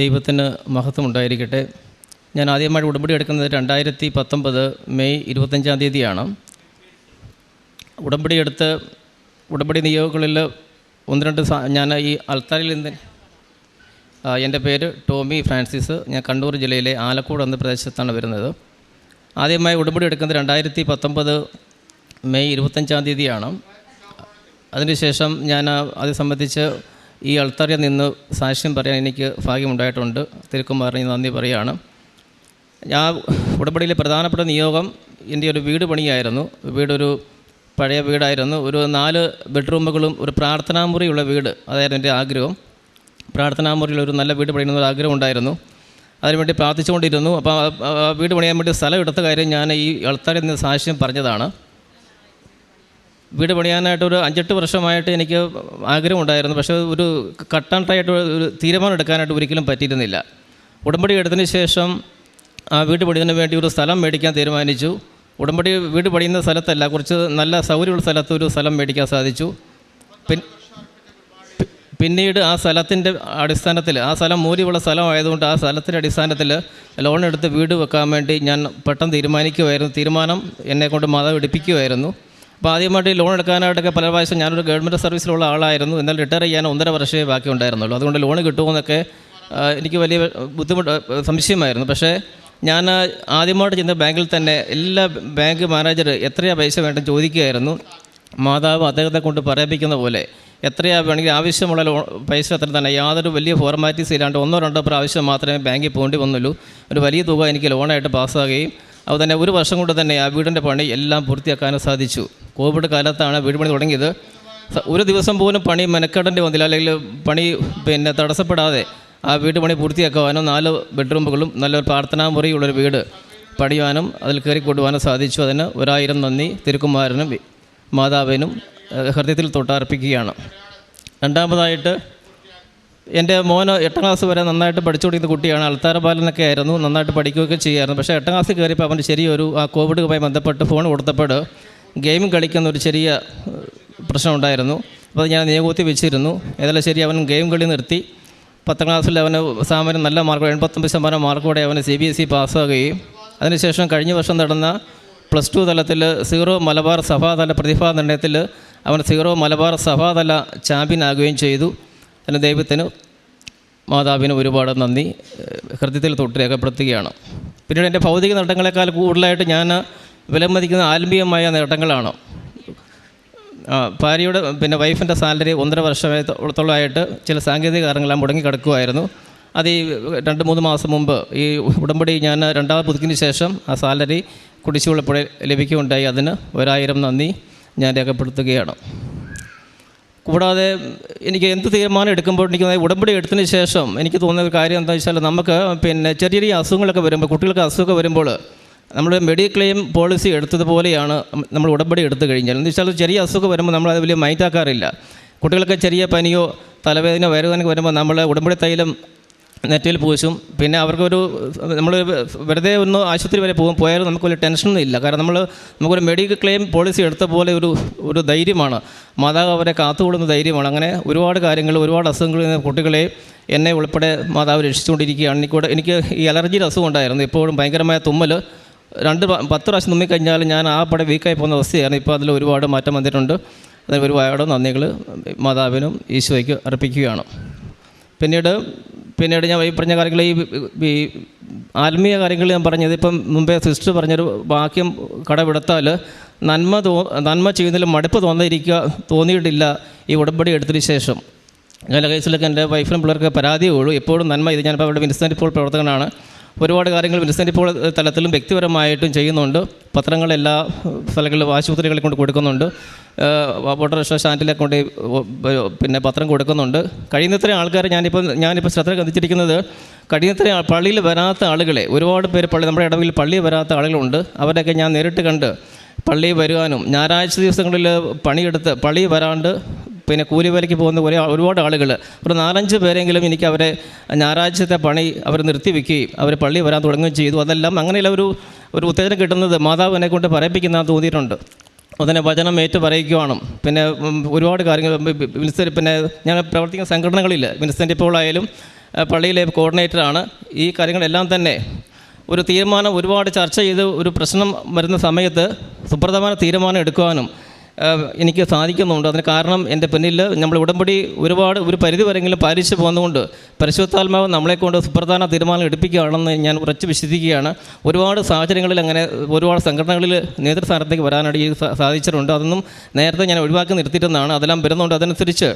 ദൈവത്തിന് മഹത്വം ഉണ്ടായിരിക്കട്ടെ. ഞാൻ ആദ്യമായിട്ട് ഉടമ്പടി എടുക്കുന്നത് രണ്ടായിരത്തി പത്തൊമ്പത് മെയ് ഇരുപത്തഞ്ചാം തീയതിയാണ്. ഉടമ്പടി എടുത്ത് ഉടമ്പടി നിയോഗങ്ങളിൽ ഒന്ന് രണ്ട് ഞാൻ ഈ അൾത്താരിൽ നിന്ന് എന്റെ പേര് ടോമി ഫ്രാൻസിസ്. ഞാൻ കണ്ണൂർ ജില്ലയിലെ ആലക്കോട് എന്ന പ്രദേശത്താണ് വരുന്നത്. ആദ്യമായി ഉടമ്പടി എടുക്കുന്നത് രണ്ടായിരത്തി പത്തൊമ്പത് മെയ് ഇരുപത്തഞ്ചാം തീയതിയാണ്. അതിനുശേഷം ഞാൻ അത് സംബന്ധിച്ച് ഈ അൾത്താറിൽ നിന്ന് സാക്ഷ്യം പറയാൻ എനിക്ക് ഭാഗ്യമുണ്ടായിട്ടുണ്ട്. തിരുക്കുമാറിന് നന്ദി പറയുകയാണ്. ഞാൻ ഉടമ്പടിയിലെ പ്രധാനപ്പെട്ട നിയോഗം എന്റെ ഒരു വീട് പണിയായിരുന്നു. വീടൊരു പഴയ വീടായിരുന്നു. ഒരു നാല് ബെഡ്റൂമുകളും ഒരു പ്രാർത്ഥനാമുറിയുള്ള വീട്. അതായിരുന്നു എന്റെ ആഗ്രഹം. പ്രാർത്ഥനാമുറിയിൽ ഒരു നല്ല വീട് പണിയണമെന്നൊരു ആഗ്രഹം ഉണ്ടായിരുന്നു. അതിനുവേണ്ടി പ്രാർത്ഥിച്ചുകൊണ്ടിരുന്നു. അപ്പോൾ വീട് പണിയാൻ വേണ്ടി സ്ഥലം എടുത്ത കാര്യം ഞാൻ ഈ അൾത്താറിൽ നിന്ന് സാക്ഷ്യം പറഞ്ഞതാണ്. വീട് പണിയാനായിട്ട് ഒരു അഞ്ചെട്ട് വർഷമായിട്ട് എനിക്ക് ആഗ്രഹമുണ്ടായിരുന്നു. പക്ഷേ ഒരു കട്ടാൻട്ടായിട്ട് ഒരു തീരുമാനം എടുക്കാനായിട്ട് ഒരിക്കലും പറ്റിയിരുന്നില്ല. ഉടമ്പടി എടുത്തതിന് ശേഷം ആ വീട് പണിതിന് വേണ്ടി ഒരു സ്ഥലം മേടിക്കാൻ തീരുമാനിച്ചു. ഉടമ്പടി വീട് പണിയുന്ന സ്ഥലത്തല്ല കുറച്ച് നല്ല സൗകര്യമുള്ള സ്ഥലത്ത് ഒരു സ്ഥലം മേടിക്കാൻ സാധിച്ചു. പിന്നീട് ആ സ്ഥലത്തിന്റെ അടിസ്ഥാനത്തിൽ ആ സ്ഥലം മൂല്യമുള്ള സ്ഥലമായതുകൊണ്ട് ആ സ്ഥലത്തിന്റെ അടിസ്ഥാനത്തിൽ ലോൺ എടുത്ത് വീട് വെക്കാൻ വേണ്ടി ഞാൻ പെട്ടെന്ന് തീരുമാനിക്കുമായിരുന്നു തീരുമാനം എന്നെക്കൊണ്ട് മാതാവ് എടുപ്പിക്കുമായിരുന്നു അപ്പോൾ ആദ്യമായിട്ട് ലോൺ എടുക്കാനായിട്ടൊക്കെ പല പ്രാവശ്യം ഞാനൊരു ഗവൺമെന്റ് സർവീസിലുള്ള ആളായിരുന്നു. എന്നാൽ റിട്ടയർ ചെയ്യാൻ ഒന്നര വർഷമേ ബാക്കി ഉണ്ടായിരുന്നുള്ളൂ അതുകൊണ്ട് ലോൺ കിട്ടുമെന്നൊക്കെ എനിക്ക് വലിയ ബുദ്ധിമുട്ട് സംശയമായിരുന്നു. പക്ഷേ ഞാൻ ആദ്യമായിട്ട് ചെന്ന ബാങ്കിൽ തന്നെ എല്ലാ ബാങ്ക് മാനേജർ എത്രയാ പൈസ വേണ്ടത് ചോദിക്കുകയായിരുന്നു. മാതാവ് അദ്ദേഹത്തെ കൊണ്ട് പറയിപ്പിക്കുന്ന പോലെ എത്രയാ വേണമെങ്കിൽ ആവശ്യമുള്ള ലോൺ പൈസ എത്ര തന്നെ. യാതൊരു വലിയ ഫോർമാലിറ്റീസ് ഇല്ലാണ്ട് ഒന്നോ രണ്ടോ പ്രാവശ്യം മാത്രമേ ബാങ്കിൽ പോകേണ്ടി വന്നുള്ളൂ. ഒരു വലിയ തുക എനിക്ക് ലോണായിട്ട് പാസ്സാകുകയും അത് തന്നെ ഒരു വർഷം കൊണ്ട് തന്നെ ആ വീടിന്റെ പണി എല്ലാം പൂർത്തിയാക്കാനും സാധിച്ചു. കോവിഡ് കാലത്താണ് വീട് പണി തുടങ്ങിയത്. ഒരു ദിവസം പോലും പണി മെനക്കെടേണ്ടി വന്നില്ല. അല്ലെങ്കിൽ പണി പിന്നെ തടസ്സപ്പെടാതെ ആ വീട് പണി പൂർത്തിയാക്കുവാനും നാല് ബെഡ്റൂമുകളും നല്ലൊരു പ്രാർത്ഥനാ മുറിയുള്ളൊരു വീട് പണിയുവാനും അതിൽ കയറി കൊണ്ടുപോകാനും സാധിച്ചു. അതിന് ഒരായിരം നന്ദി തിരുക്കുമാരനും മാതാവിനും ഹൃദയത്തിൽ തൊട്ടർപ്പിക്കുകയാണ്. രണ്ടാമതായിട്ട് എന്റെ മോന് എട്ടാം ക്ലാസ് വരെ നന്നായിട്ട് പഠിച്ചുകൊണ്ടിരുന്ന കുട്ടിയാണ്. അൾത്താര ബാലനൊക്കെ ആയിരുന്നു. നന്നായിട്ട് പഠിക്കുകയൊക്കെ ചെയ്യായിരുന്നു. പക്ഷേ എട്ടാം ക്ലാസ് കയറിയപ്പോൾ അവന്റെ ശരിയൊരു ആ കോവിഡുമായി ബന്ധപ്പെട്ട് ഫോൺ കൊടുത്തപ്പോൾ ഗെയിം കളിക്കുന്ന ഒരു ചെറിയ പ്രശ്നമുണ്ടായിരുന്നു അപ്പോൾ ഞാൻ നിയോഗത്തിൽ വെച്ചിരുന്നു. ഏതായാലും ശരി അവൻ ഗെയിം കളി നിർത്തി. പത്താം ക്ലാസ്സിൽ അവന് സാമാന്യം നല്ല മാർക്ക് എൺപത്തൊമ്പത് ശതമാനം മാർക്കോടെ അവന് സി ബി എസ് ഇ പാസ്സാകുകയും അതിനുശേഷം കഴിഞ്ഞ വർഷം നടന്ന പ്ലസ് ടു തലത്തിൽ സീറോ മലബാർ സഭാതല പ്രതിഭാ നിർണയത്തിൽ അവൻ സീറോ മലബാർ സഭാതല ചാമ്പ്യൻ ആകുകയും ചെയ്തു. അതിന് ദൈവത്തിന് മാതാവിന് ഒരുപാട് നന്ദി. ഹൃദയത്തിൽ തൊട്ട് രേഖപ്പെടുത്തുകയാണ്. പിന്നീട് എന്റെ ഭൗതിക നേട്ടങ്ങളെക്കാൾ കൂടുതലായിട്ട് ഞാൻ വിലമതിക്കുന്ന ആത്മീയമായ നേട്ടങ്ങളാണ്. ഭാര്യയുടെ പിന്നെ വൈഫിന്റെ സാലറി ഒന്നര വർഷത്തോളമായിട്ട് ചില സാങ്കേതിക മുടങ്ങി കിടക്കുമായിരുന്നു അത് ഈ രണ്ട് മൂന്ന് മാസം മുമ്പ് ഈ ഉടമ്പടി ഞാൻ രണ്ടാമത് പുതുക്കിന് ശേഷം ആ സാലറി കുടിശ്ശികയുള്ളപ്പോഴേ ലഭിക്കുകയുണ്ടായി. അതിന് ഒരായിരം നന്ദി ഞാൻ രേഖപ്പെടുത്തുകയാണ്. കൂടാതെ എനിക്ക് എന്ത് തീരുമാനം എടുക്കുമ്പോൾ എനിക്ക് ഉടമ്പടി എടുത്തതിന് ശേഷം എനിക്ക് തോന്നുന്ന ഒരു കാര്യം എന്താ വെച്ചാൽ നമുക്ക് പിന്നെ ചെറിയ ചെറിയ അസുഖങ്ങളൊക്കെ വരുമ്പോൾ കുട്ടികൾക്ക് അസുഖമൊക്കെ വരുമ്പോൾ നമ്മൾ മെഡിക്ലെയിം പോളിസി എടുത്തതുപോലെയാണ് നമ്മൾ ഉടമ്പടി എടുത്തു കഴിഞ്ഞാൽ. എന്ന് വെച്ചാൽ ചെറിയ അസുഖം വരുമ്പോൾ നമ്മൾ അത് വലിയ മൈറ്റാക്കാറില്ല കുട്ടികൾക്ക് ചെറിയ പനിയോ തലവേദന വയറുവേദനയൊക്കെ വരുമ്പോൾ നമ്മൾ ഉടമ്പടി തൈലം നെറ്റിൽ പൂശും. പിന്നെ അവർക്കൊരു നമ്മൾ വെറുതെ ഒന്ന് ആശുപത്രി വരെ പോകും. പോയാലും നമുക്ക് വലിയ ടെൻഷനൊന്നും ഇല്ല. കാരണം നമ്മൾ നമുക്കൊരു മെഡിക്കൽ ക്ലെയിം പോളിസി എടുത്ത പോലെ ഒരു ഒരു ധൈര്യമാണ്. മാതാവ് അവരെ കാത്തുകൊള്ളുന്ന ധൈര്യമാണ്. അങ്ങനെ ഒരുപാട് കാര്യങ്ങൾ ഒരുപാട് അസുഖങ്ങളിൽ കുട്ടികളെ എന്നെ ഉൾപ്പെടെ മാതാവ് രക്ഷിച്ചുകൊണ്ടിരിക്കുകയാണ്. എനിക്കൂടെ എനിക്ക് ഈ അലർജിയുടെ അസുഖം ഉണ്ടായിരുന്നു. ഇപ്പോഴും ഭയങ്കരമായ തുമ്മൽ രണ്ട് പത്ത് പ്രാവശ്യം തുമ്മിക്കഴിഞ്ഞാൽ ഞാൻ ആ പടം വീക്കായി പോകുന്ന അവസ്ഥയാണ്. ഇപ്പോൾ അതിൽ ഒരുപാട് മാറ്റം വന്നിട്ടുണ്ട്. അതിന് ഒരുപാട് നന്ദികൾ മാതാവിനും ഈശോയ്ക്ക് അർപ്പിക്കുകയാണ്. പിന്നീട് പിന്നീട് ഞാൻ ഈ പറഞ്ഞ കാര്യങ്ങൾ ഈ ആത്മീയ കാര്യങ്ങൾ ഞാൻ പറഞ്ഞത് ഇപ്പം മുമ്പേ സിസ്റ്റർ പറഞ്ഞൊരു വാക്യം കടമെടുത്താൽ നന്മ തോ നന്മ ചെയ്യുന്നതിൽ മടുപ്പ് തോന്നിയിരിക്കുക തോന്നിയിട്ടില്ല ഈ ഉടമ്പടി എടുത്തതിന് ശേഷം. ചില കേസിലൊക്കെ എന്റെ വൈഫിനും പിള്ളേർക്ക് പരാതിയേ ഉള്ളൂ. എപ്പോഴും നന്മ ഇത് ഞാനിപ്പോൾ അവിടെ മിനിസ്റ്റർ ഇപ്പോൾ പ്രവർത്തകനാണ്. ഒരുപാട് കാര്യങ്ങൾ വിൻസെന്റ് ഇപ്പോൾ തലത്തിലും വ്യക്തിപരമായിട്ടും ചെയ്യുന്നുണ്ട്. പത്രങ്ങൾ എല്ലാ സ്ഥലങ്ങളിലും ആശുപത്രികളിൽ കൊണ്ട് കൊടുക്കുന്നുണ്ട്. ഓട്ടോറിക്ഷ സ്റ്റാൻഡിലെ കൊണ്ട് പിന്നെ പത്രം കൊടുക്കുന്നുണ്ട്. കഴിയുന്നത്ര ആൾക്കാർ ഞാനിപ്പോൾ ഞാനിപ്പോൾ ശ്രദ്ധ കണ്ടിച്ചിരിക്കുന്നത് കഴിയുന്നത്ര ആ- പള്ളിയിൽ വരാത്ത ആളുകളെ ഒരുപാട് പേര് പള്ളി നമ്മുടെ ഇടവിൽ പള്ളിയിൽ വരാത്ത ആളുകളുണ്ട്. അവരൊക്കെ ഞാൻ നേരിട്ട് കണ്ട് പള്ളിയിൽ വരുവാനും ഞായറാഴ്ച ദിവസങ്ങളിൽ പണിയെടുത്ത് പള്ളിയിൽ വരാണ്ട് പിന്നെ കൂലിവേലയ്ക്ക് പോകുന്ന കുറേ ഒരുപാട് ആളുകൾ ഒരു നാലഞ്ച് പേരെങ്കിലും എനിക്ക് അവരെ ഞായറാഴ്ചത്തെ പണി അവർ നിർത്തിവെക്കുകയും അവർ പള്ളി വരാൻ തുടങ്ങുകയും ചെയ്തു. അതെല്ലാം അങ്ങനെയുള്ള ഒരു ഒരു ഉത്തേജനം കിട്ടുന്നത് മാതാവ് എന്നെ കൊണ്ട് പറയിപ്പിക്കുന്ന തോന്നിയിട്ടുണ്ട്. അതിനെ വചനം ഏറ്റു പറയുകയാണ്. പിന്നെ ഒരുപാട് കാര്യങ്ങൾ മിനിസ്റ്റർ പിന്നെ ഞാൻ പ്രവർത്തിക്കുന്ന സംഘടനകളിൽ മിനിസ്റ്റർ ഇപ്പോൾ ആയാലും പള്ളിയിലെ കോർഡിനേറ്ററാണ് ഈ കാര്യങ്ങളെല്ലാം തന്നെ ഒരു തീരുമാനം ഒരുപാട് ചർച്ച ചെയ്ത് ഒരു പ്രശ്നം വരുന്ന സമയത്ത് സുപ്രധാന തീരുമാനം എടുക്കുവാനും എനിക്ക് സാധിക്കുന്നുണ്ട്. അതിന് കാരണം എന്റെ പിന്നിൽ നമ്മൾ ഉടമ്പടി ഒരുപാട് ഒരു പരിധി വരെങ്കിലും പാലിച്ചു പോകുന്നതുകൊണ്ട് പരിശുദ്ധാത്മാവ് നമ്മളെക്കൊണ്ട് സുപ്രധാന തീരുമാനം എടുപ്പിക്കുകയാണെന്ന് ഞാൻ ഉറച്ച് വിശ്വസിക്കുകയാണ്. ഒരുപാട് സാഹചര്യങ്ങളിൽ അങ്ങനെ ഒരുപാട് സംഘടനകളിൽ നേതൃസ്ഥാനത്തേക്ക് വരാനായിട്ട് സാധിച്ചിട്ടുണ്ട്. അതൊന്നും നേരത്തെ ഞാൻ ഒഴിവാക്കി നിർത്തിയിരുന്നതാണ് അതെല്ലാം വരുന്നുണ്ട് അതനുസരിച്ച്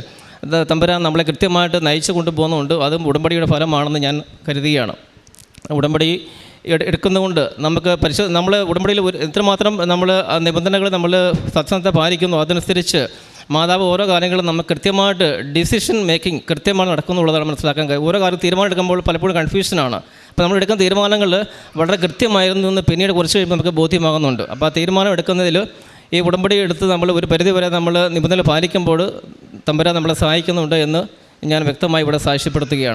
തമ്പുരാൻ നമ്മളെ കൃത്യമായിട്ട് നയിച്ചു കൊണ്ടുപോകുന്നുണ്ട്. അതും ഉടമ്പടിയുടെ ഫലമാണെന്ന് ഞാൻ കരുതുകയാണ്. ഉടമ്പടി എടുക്കുന്നതുകൊണ്ട് നമുക്ക് പരിശോ നമ്മൾ ഉടമ്പടിയിൽ എത്രമാത്രം നമ്മൾ നിബന്ധനകൾ നമ്മൾ സത്സംഗത്തെ പാലിക്കുന്നു അതനുസരിച്ച് മാതാവ് ഓരോ കാര്യങ്ങളും നമുക്ക് കൃത്യമായിട്ട് ഡിസിഷൻ മേക്കിംഗ് കൃത്യമായി നടക്കുന്നുള്ളതാണ് മനസ്സിലാക്കാൻ കഴിയും. ഓരോ കാര്യം തീരുമാനം എടുക്കുമ്പോൾ പലപ്പോഴും കൺഫ്യൂഷനാണ് അപ്പോൾ നമ്മൾ എടുക്കുന്ന തീരുമാനങ്ങൾ വളരെ കൃത്യമായിരുന്നു എന്ന് പിന്നീട് കുറച്ച് കഴിയുമ്പോൾ നമുക്ക് ബോധ്യമാകുന്നുണ്ട്. അപ്പോൾ ആ തീരുമാനം എടുക്കുന്നതിൽ ഈ ഉടമ്പടി എടുത്ത് നമ്മൾ ഒരു പരിധി വരെ നമ്മൾ നിബന്ധനകൾ പാലിക്കുമ്പോൾ തമ്പരാ നമ്മളെ സഹായിക്കുന്നുണ്ട് എന്ന് ഞാൻ വ്യക്തമായി ഇവിടെ സാക്ഷ്യപ്പെടുത്തുകയാണ്.